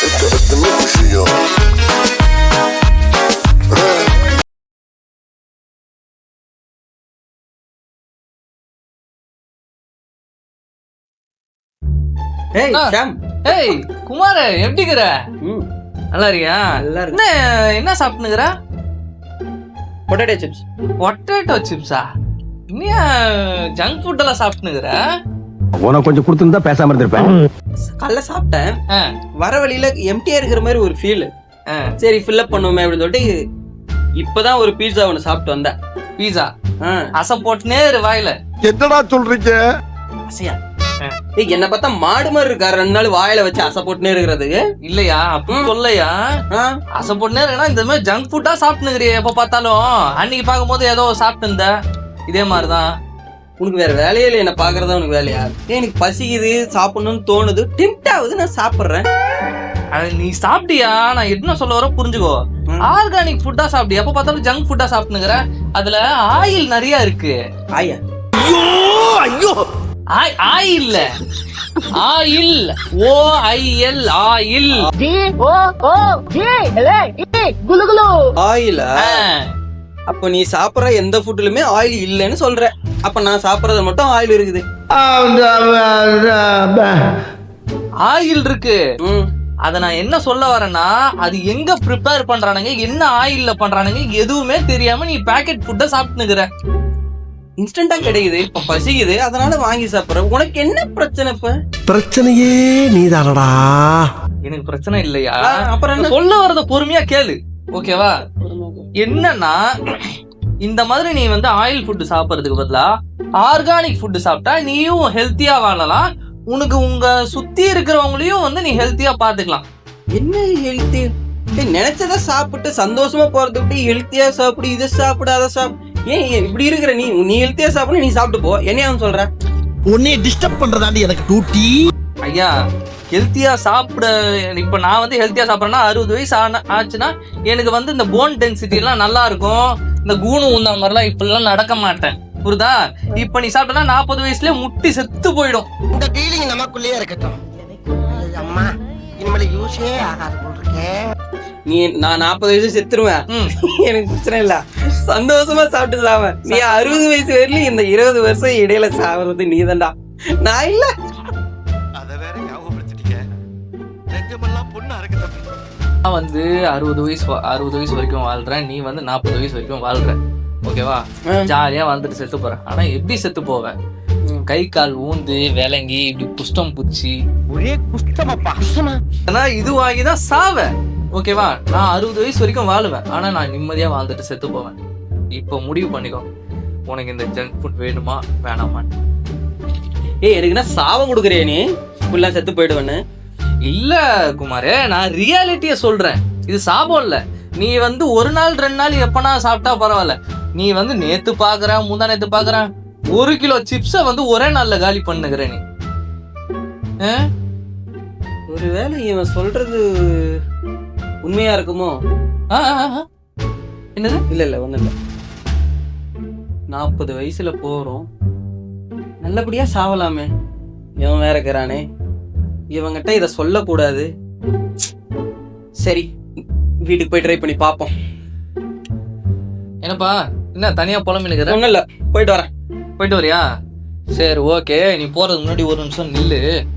Это не мужьё. ஏய் ஆ. ஷாம் ஏய் குமார் எப்படிங்கிற ம் நல்லா இருக்கியா நல்லா இருக்கு என்ன என்ன சாப்பிட்டுங்கிற பொட்டேட்டோ சிப்ஸ் பொட்டேட்டோ சிப்ஸா இன்னும் ஜங்க் ஃபுட் எல்லாம் சாப்பிட்டுங்கிற உனக்கு கொஞ்சம் கொடுத்துருந்தா பேசாம இருந்திருப்பேன். காலைல சாப்பிட்டேன். வர வழியில எம்டியா இருக்கிற மாதிரி ஒரு ஃபீல் ஆ, சரி ஃபில்அப் பண்ணுவோமே அப்படின்னு சொல்லிட்டு இப்பதான் ஒரு பீட்சா ஒன்று சாப்பிட்டு வந்தேன். பீஸா ஆ, அசம் போட்டுனே இரு வாயில. என்னடா சொல்றீங்க? அசையா? என்ன பார்த்தா மாடு மாதிரி இருக்கா ரெண்டு நாள் வாயில வச்சு அசை போட்டுனே இருக்கிறதுக்கு இல்லையா? அப்படி சொல்லையா ஆ, அசம் போட்டுனே இருக்கா இந்த மாதிரி ஜங்க் ஃபுட்டா சாப்பிட்டுங்கிறிய எப்ப பார்த்தாலும். அன்னைக்கு பார்க்கும்போது ஏதோ சாப்பிட்டு இருந்த இதே மாதிரிதான். உனக்கு வேற வேலையே இல்லை என்ன பாக்குறதா உனக்கு வேலையா? ஏய், எனக்கு பசிக்குது சாப்பிடணும்னு தோணுது. டெம்ட் ஆகுது நான் சாப்பிடுறேன். அது நீ சாப்பிட்டியா? நான் என்ன சொல்ல வர புரிஞ்சுக்கோ. ஆர்கானிக் ஃபுட்டா சாப்பிடு எப்ப பார்த்தாலும் ஜங்க் ஃபுட்டா சாப்பிட்டுங்கிற அதுல ஆயில் நிறைய இருக்கு. ஆயா. ஆய் ஆயில் இல்ல oil O I L oil ஆயிலா ஆ, அப்ப நீ சாப்பிடுற எந்த ஃபுட்லயுமே ஆயில் இல்லைன்னு சொல்ற. அப்ப நான் சாப்பிடுறது மட்டும் ஆயில் இருக்குது. ஆயில் இருக்கு. ம். அத நான் என்ன சொல்ல வரேன்னா அது எங்க ப்ரிப்பேர் பண்றானுங்க என்ன ஆயில்ல பண்றானுங்க எதுவுமே தெரியாம நீ பேக்கெட் ஃபுட்டை சாப்பிட்டுங்கிற இன்ஸ்டன்டா கிடைக்குது இப்ப பசிக்குது அதனால வாங்கி சாப்பிடுற. உனக்கு என்ன பிரச்சனை இப்ப? பிரச்சனையே நீதானடா. எனக்கு பிரச்சனை இல்லையா? அப்புறம் என்ன? சொல்ல வரத பொறுமையா கேளு. ஓகேவா என்னன்னா இந்த மாதிரி நீ வந்து ஆயில் ஃபுட் சாப்பிட்றதுக்கு பதிலா ஆர்கானிக் ஃபுட் சாப்பிட்டா நீயும் ஹெல்த்தியா வாழலாம். உனக்கு உங்க சுத்தி இருக்கிறவங்களையும் வந்து நீ ஹெல்த்தியா பாத்துக்கலாம் என்ன ஹெல்த்தி நினைச்சத சாப்பிட்டு சந்தோஷமா போறத விட்டு ஹெல்த்தியா சாப்பிடு இதை சாப்பிடு அதை சாப்பிடு. ஏன் இப்படி இருக்கிற நீ நீ ஹெல்த்தியா சாப்பிடு நீ சாப்பிட்டு போ. என்ன சொல்ற? உன்னைய டிஸ்டர்ப் பண்றதாண்டி எனக்கு டூட்டி ஐயா ஹெல்த்தியா சாப்பிட இப்ப நான் வந்து ஹெல்த்தியா சாப்பிட்றேன்னா அறுபது வயசு ஆன ஆச்சுன்னா எனக்கு வந்து இந்த போன் டென்சிட்டி எல்லாம் நல்லா இருக்கும். இந்த கூணு உந்த மாதிரிலாம் இப்படிலாம் நடக்க மாட்டேன். புரியுதா? இப்ப நீ சாப்பிட்டனா நாற்பது வயசுல முட்டி செத்து போயிடும். இந்த டீலிங் நமக்குள்ளேயே இருக்கட்டும். அம்மா இனிமேல் யூஸே ஆகாது நீ நான் நாற்பது வயசு செத்துருவேன். எனக்கு பிரச்சனை இல்ல. சந்தோஷமா சாப்பிட்டு சாவன் நீ அறுபது வயசு வரையிலும் இந்த இருபது வருஷம் இடையில சாவறது நீதான்டா. நான் இல்ல. பொண்ணு அறக்கு தம்பி. நான் வந்து அறுபது வயசு வா- அறுபது வயசு வரைக்கும் வாழ்றேன். நீ வந்து நாற்பது வயசு வரைக்கும் வாழ்ற. ஓகேவா? ஜாலியா வாழ்ந்துட்டு செத்து போற ஆனா எப்படி செத்து போவ ம். கை கால் ஊந்து விலங்கி இப்படி குஷ்டம் புடிச்சு ஒரே குஷ்டமாப்பா. குஷ்டமா? ஆனா இது வாங்கி தான் சாவ ஓகேவா? நான் அறுபது வயசு வரைக்கும் வாழுவேன். ஆனா நான் நிம்மதியா வாழ்ந்துட்டு செத்து போவேன். இப்போ முடிவு பண்ணிக்கோ. உனக்கு இந்த ஜங்க் ஃபுட் வேணுமா? வேணாமா? ஏய் எனக்குன்னா சாவம் கொடுக்குறியா நீ? ஃபுல்லா செத்து போயிடுவேன்னு. இல்ல குமாரே நான் ரியாலிட்டிய சொல்றேன். இது சாபம் இல்ல. நீ வந்து ஒரு நாள் ரெண்டு நாள் எப்பனா சாப்பிட்டா பரவாயில்ல. நீ வந்து நேத்து பாக்குற முந்தா நேத்து பாக்குற ஒரு கிலோ சிப்ஸ வந்து ஒரே நாள்ல காலி பண்ணுகிற நீ? ஒருவேளை இவன் சொல்றது உண்மையா இருக்குமோ. என்னது? இல்ல இல்ல ஒண்ணும் இல்ல. நாற்பது வயசுல போறோம். நல்லபடியா சாவலாமே. இவன் வேற இருக்கிறானே. இவங்கிட்ட இத சொல்லக்கூடாது. சரி வீட்டுக்கு போய் ட்ரை பண்ணி பார்ப்போம். என்னப்பா என்ன தனியா புலம்பினுக்கிற? ஒண்ணும் இல்ல போயிட்டு வரேன். போயிட்டு வரியா? சரி ஓகே. நீ போறதுக்கு முன்னாடி ஒரு நிமிஷம் நில்லு.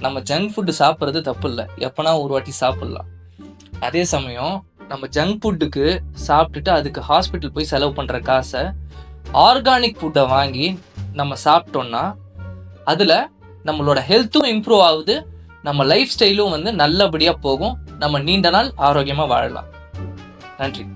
நம்ம ஜங்க் ஃபுட்டு சாப்பிட்றது தப்பு இல்லை. எப்பனா ஒரு வாட்டி சாப்பிடலாம். அதே சமயம் நம்ம ஜங்க் ஃபுட்டுக்கு சாப்பிட்டுட்டு அதுக்கு ஹாஸ்பிட்டல் போய் செலவு பண்ணுற காசை ஆர்கானிக் ஃபுட்டை வாங்கி நம்ம சாப்பிட்டோம்னா அதில் நம்மளோட ஹெல்த்தும் இம்ப்ரூவ் ஆகுது. நம்ம லைஃப் ஸ்டைலும் வந்து நல்லபடியாக போகும். நம்ம நீண்ட நாள் ஆரோக்கியமாக வாழலாம். நன்றி.